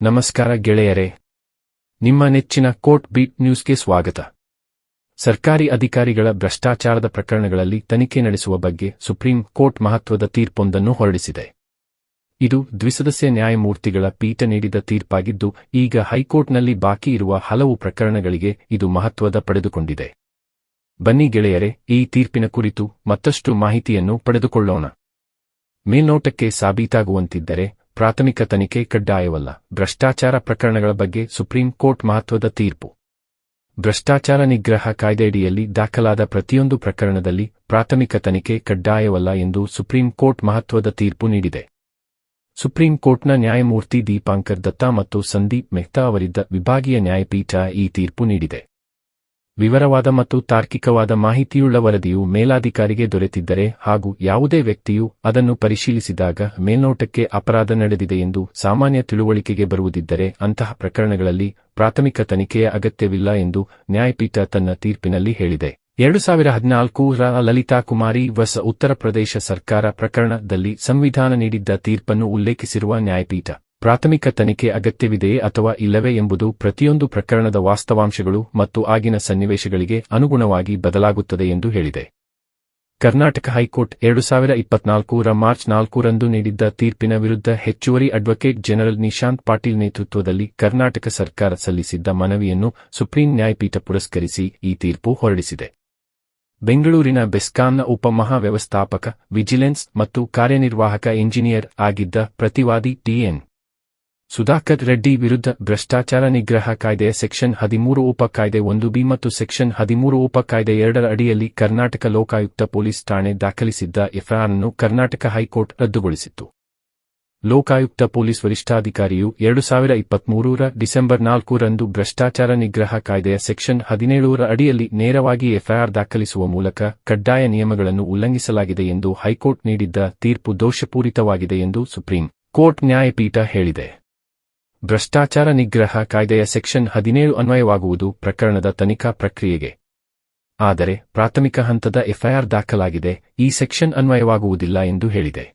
ನಮಸ್ಕಾರ ಗೆಳೆಯರೇ. ನಿಮ್ಮ ನೆಚ್ಚಿನ ಕೋರ್ಟ್ ಬೀಟ್ ನ್ಯೂಸ್ಗೆ ಸ್ವಾಗತ. ಸರ್ಕಾರಿ ಅಧಿಕಾರಿಗಳ ಭ್ರಷ್ಟಾಚಾರದ ಪ್ರಕರಣಗಳಲ್ಲಿ ತನಿಖೆ ನಡೆಸುವ ಬಗ್ಗೆ ಸುಪ್ರೀಂ ಕೋರ್ಟ್ ಮಹತ್ವದ ತೀರ್ಪೊಂದನ್ನು ಹೊರಡಿಸಿದೆ. ಇದು ದ್ವಿಸದಸ್ಯ ನ್ಯಾಯಮೂರ್ತಿಗಳ ಪೀಠ ನೀಡಿದ ತೀರ್ಪಾಗಿದ್ದು, ಈಗ ಹೈಕೋರ್ಟ್ನಲ್ಲಿ ಬಾಕಿ ಇರುವ ಹಲವು ಪ್ರಕರಣಗಳಿಗೆ ಇದು ಮಹತ್ವದ ಪಡೆದುಕೊಂಡಿದೆ. ಬನ್ನಿ ಗೆಳೆಯರೆ, ಈ ತೀರ್ಪಿನ ಕುರಿತು ಮತ್ತಷ್ಟು ಮಾಹಿತಿಯನ್ನು ಪಡೆದುಕೊಳ್ಳೋಣ. ಮೇಲ್ನೋಟಕ್ಕೆ ಸಾಬೀತಾಗುವಂತಿದ್ದರೆ ಪ್ರಾಥಮಿಕ ತನಿಖೆ ಕಡ್ಡಾಯವಲ್ಲ. ಭ್ರಷ್ಟಾಚಾರ ಪ್ರಕರಣಗಳ ಬಗ್ಗೆ ಸುಪ್ರೀಂ ಕೋರ್ಟ್ ಮಹತ್ವದ ತೀರ್ಪು. ಭ್ರಷ್ಟಾಚಾರ ನಿಗ್ರಹ ಕಾಯ್ದೆಯಡಿಯಲ್ಲಿ ದಾಖಲಾದ ಪ್ರತಿಯೊಂದು ಪ್ರಕರಣದಲ್ಲಿ ಪ್ರಾಥಮಿಕ ತನಿಖೆ ಕಡ್ಡಾಯವಲ್ಲ ಎಂದು ಸುಪ್ರೀಂ ಕೋರ್ಟ್ ಮಹತ್ವದ ತೀರ್ಪು ನೀಡಿದೆ. ಸುಪ್ರೀಂ ಕೋರ್ಟ್ನ ನ್ಯಾಯಮೂರ್ತಿ ದೀಪಾಂಕರ್ ದತ್ತಾ ಮತ್ತು ಸಂದೀಪ್ ಮೆಹ್ತಾ ಅವರಿದ್ದ ವಿಭಾಗೀಯ ನ್ಯಾಯಪೀಠ ಈ ತೀರ್ಪು ನೀಡಿದೆ. ವಿವರವಾದ ಮತ್ತು ತಾರ್ಕಿಕವಾದ ಮಾಹಿತಿಯುಳ್ಳ ವರದಿಯು ಮೇಲಾಧಿಕಾರಿಗೆ ದೊರೆತಿದ್ದರೆ ಹಾಗೂ ಯಾವುದೇ ವ್ಯಕ್ತಿಯು ಅದನ್ನು ಪರಿಶೀಲಿಸಿದಾಗ ಮೇಲ್ನೋಟಕ್ಕೆ ಅಪರಾಧ ನಡೆದಿದೆ ಎಂದು ಸಾಮಾನ್ಯ ತಿಳುವಳಿಕೆಗೆ ಬರುವುದಿದ್ದರೆ ಅಂತಹ ಪ್ರಕರಣಗಳಲ್ಲಿ ಪ್ರಾಥಮಿಕ ತನಿಖೆಯ ಅಗತ್ಯವಿಲ್ಲ ಎಂದು ನ್ಯಾಯಪೀಠ ತನ್ನ ತೀರ್ಪಿನಲ್ಲಿ ಹೇಳಿದೆ. ಎರಡು ಸಾವಿರ ಹದಿನಾಲ್ಕರ ಲಲಿತಾ ಕುಮಾರಿ ವಸ ಉತ್ತರ ಪ್ರದೇಶ ಸರ್ಕಾರ ಪ್ರಕರಣದಲ್ಲಿ ಸಂವಿಧಾನ ನೀಡಿದ್ದ ತೀರ್ಪನ್ನು ಉಲ್ಲೇಖಿಸಿರುವ ನ್ಯಾಯಪೀಠ. ಪ್ರಾಥಮಿಕ ತನಿಖೆ ಅಗತ್ಯವಿದೆಯೇ ಅಥವಾ ಇಲ್ಲವೇ ಎಂಬುದು ಪ್ರತಿಯೊಂದು ಪ್ರಕರಣದ ವಾಸ್ತವಾಂಶಗಳು ಮತ್ತು ಆಗಿನ ಸನ್ನಿವೇಶಗಳಿಗೆ ಅನುಗುಣವಾಗಿ ಬದಲಾಗುತ್ತದೆ ಎಂದು ಹೇಳಿದೆ. ಕರ್ನಾಟಕ ಹೈಕೋರ್ಟ್ ಎರಡು ಸಾವಿರ ಇಪ್ಪತ್ನಾಲ್ಕರ ಮಾರ್ಚ್ ನಾಲ್ಕರಂದು ನೀಡಿದ್ದ ತೀರ್ಪಿನ ವಿರುದ್ಧ ಹೆಚ್ಚುವರಿ ಅಡ್ವೊಕೇಟ್ ಜನರಲ್ ನಿಶಾಂತ್ ಪಾಟೀಲ್ ನೇತೃತ್ವದಲ್ಲಿ ಕರ್ನಾಟಕ ಸರ್ಕಾರ ಸಲ್ಲಿಸಿದ್ದ ಮನವಿಯನ್ನು ಸುಪ್ರೀಂ ನ್ಯಾಯಪೀಠ ಪುರಸ್ಕರಿಸಿ ಈ ತೀರ್ಪು ಹೊರಡಿಸಿದೆ. ಬೆಂಗಳೂರಿನ ಬೆಸ್ಕಾಂನ ಉಪಮಹಾವ್ಯವಸ್ಥಾಪಕ, ವಿಜಿಲೆನ್ಸ್ ಮತ್ತು ಕಾರ್ಯನಿರ್ವಾಹಕ ಎಂಜಿನಿಯರ್ ಆಗಿದ್ದ ಪ್ರತಿವಾದಿ ಟಿಎನ್ ಸುಧಾಕರ್ ರೆಡ್ಡಿ ವಿರುದ್ಧ ಭ್ರಷ್ಟಾಚಾರ ನಿಗ್ರಹ ಕಾಯ್ದೆ ಸೆಕ್ಷನ್ ಹದಿಮೂರು ಉಪ ಕಾಯ್ದೆ ಒಂದು ಬಿ ಮತ್ತು ಸೆಕ್ಷನ್ ಹದಿಮೂರು ಉಪ ಕಾಯ್ದೆ ಎರಡರ ಅಡಿಯಲ್ಲಿ ಕರ್ನಾಟಕ ಲೋಕಾಯುಕ್ತ ಪೊಲೀಸ್ ಠಾಣೆ ದಾಖಲಿಸಿದ್ದ ಎಫ್ಐಆರ್ನ್ನು ಕರ್ನಾಟಕ ಹೈಕೋರ್ಟ್ ರದ್ದುಗೊಳಿಸಿತ್ತು. ಲೋಕಾಯುಕ್ತ ಪೊಲೀಸ್ ವರಿಷ್ಠಾಧಿಕಾರಿಯು ಎರಡು ಸಾವಿರ ಇಪ್ಪತ್ಮೂರರ ಡಿಸೆಂಬರ್ ನಾಲ್ಕರಂದು ಭ್ರಷ್ಟಾಚಾರ ನಿಗ್ರಹ ಕಾಯ್ದೆಯ ಸೆಕ್ಷನ್ ಹದಿನೇಳರ ಅಡಿಯಲ್ಲಿ ನೇರವಾಗಿ ಎಫ್ಐಆರ್ ದಾಖಲಿಸುವ ಮೂಲಕ ಕಡ್ಡಾಯ ನಿಯಮಗಳನ್ನು ಉಲ್ಲಂಘಿಸಲಾಗಿದೆ ಎಂದು ಹೈಕೋರ್ಟ್ ನೀಡಿದ್ದ ತೀರ್ಪು ದೋಷಪೂರಿತವಾಗಿದೆ ಎಂದು ಸುಪ್ರೀಂ ಕೋರ್ಟ್ ನ್ಯಾಯಪೀಠ ಹೇಳಿದೆ. ಭ್ರಷ್ಟಾಚಾರ ನಿಗ್ರಹ ಕಾಯ್ದೆಯ ಸೆಕ್ಷನ್ ಹದಿನೇಳು ಅನ್ವಯವಾಗುವುದು ಪ್ರಕರಣದ ತನಿಖಾ ಪ್ರಕ್ರಿಯೆಗೆ. ಆದರೆ ಪ್ರಾಥಮಿಕ ಹಂತದ ಎಫ್ಐಆರ್ ದಾಖಲಾಗಿದೆ, ಈ ಸೆಕ್ಷನ್ ಅನ್ವಯವಾಗುವುದಿಲ್ಲ ಎಂದು ಹೇಳಿದೆ.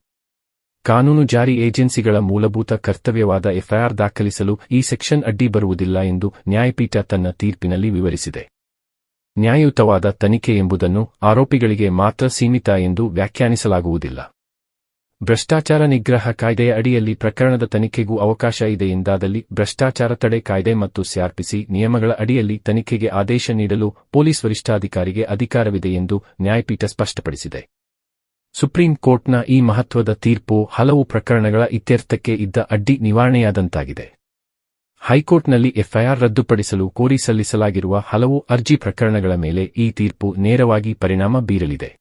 ಕಾನೂನು ಜಾರಿ ಏಜೆನ್ಸಿಗಳ ಮೂಲಭೂತ ಕರ್ತವ್ಯವಾದ ಎಫ್ಐಆರ್ ದಾಖಲಿಸಲು ಈ ಸೆಕ್ಷನ್ ಅಡ್ಡಿ ಬರುವುದಿಲ್ಲ ಎಂದು ನ್ಯಾಯಪೀಠ ತನ್ನ ತೀರ್ಪಿನಲ್ಲಿ ವಿವರಿಸಿದೆ. ನ್ಯಾಯಯುತವಾದ ತನಿಖೆ ಎಂಬುದನ್ನು ಆರೋಪಿಗಳಿಗೆ ಮಾತ್ರ ಸೀಮಿತ ಎಂದು ವ್ಯಾಖ್ಯಾನಿಸಲಾಗುವುದಿಲ್ಲ. ಭ್ರಷ್ಟಾಚಾರ ನಿಗ್ರಹ ಕಾಯ್ದೆಯ ಅಡಿಯಲ್ಲಿ ಪ್ರಕರಣದ ತನಿಖೆಗೂ ಅವಕಾಶ ಇದೆ ಎಂದಾದಲ್ಲಿ ಭ್ರಷ್ಟಾಚಾರ ತಡೆ ಕಾಯ್ದೆ ಮತ್ತು ಸಿಆರ್ಪಿಸಿ ನಿಯಮಗಳ ಅಡಿಯಲ್ಲಿ ತನಿಖೆಗೆ ಆದೇಶ ನೀಡಲು ಪೊಲೀಸ್ ವರಿಷ್ಠಾಧಿಕಾರಿಗೆ ಅಧಿಕಾರವಿದೆ ಎಂದು ನ್ಯಾಯಪೀಠ ಸ್ಪಷ್ಟಪಡಿಸಿದೆ. ಸುಪ್ರೀಂ ಕೋರ್ಟ್ನ ಈ ಮಹತ್ವದ ತೀರ್ಪು ಹಲವು ಪ್ರಕರಣಗಳ ಇತ್ಯರ್ಥಕ್ಕೆ ಇದ್ದ ಅಡ್ಡಿ ನಿವಾರಣೆಯಾದಂತಾಗಿದೆ. ಹೈಕೋರ್ಟ್ನಲ್ಲಿ ಎಫ್ಐಆರ್ ರದ್ದುಪಡಿಸಲು ಕೋರಿ ಸಲ್ಲಿಸಲಾಗಿರುವ ಹಲವು ಅರ್ಜಿ ಪ್ರಕರಣಗಳ ಮೇಲೆ ಈ ತೀರ್ಪು ನೇರವಾಗಿ ಪರಿಣಾಮ ಬೀರಲಿದೆ.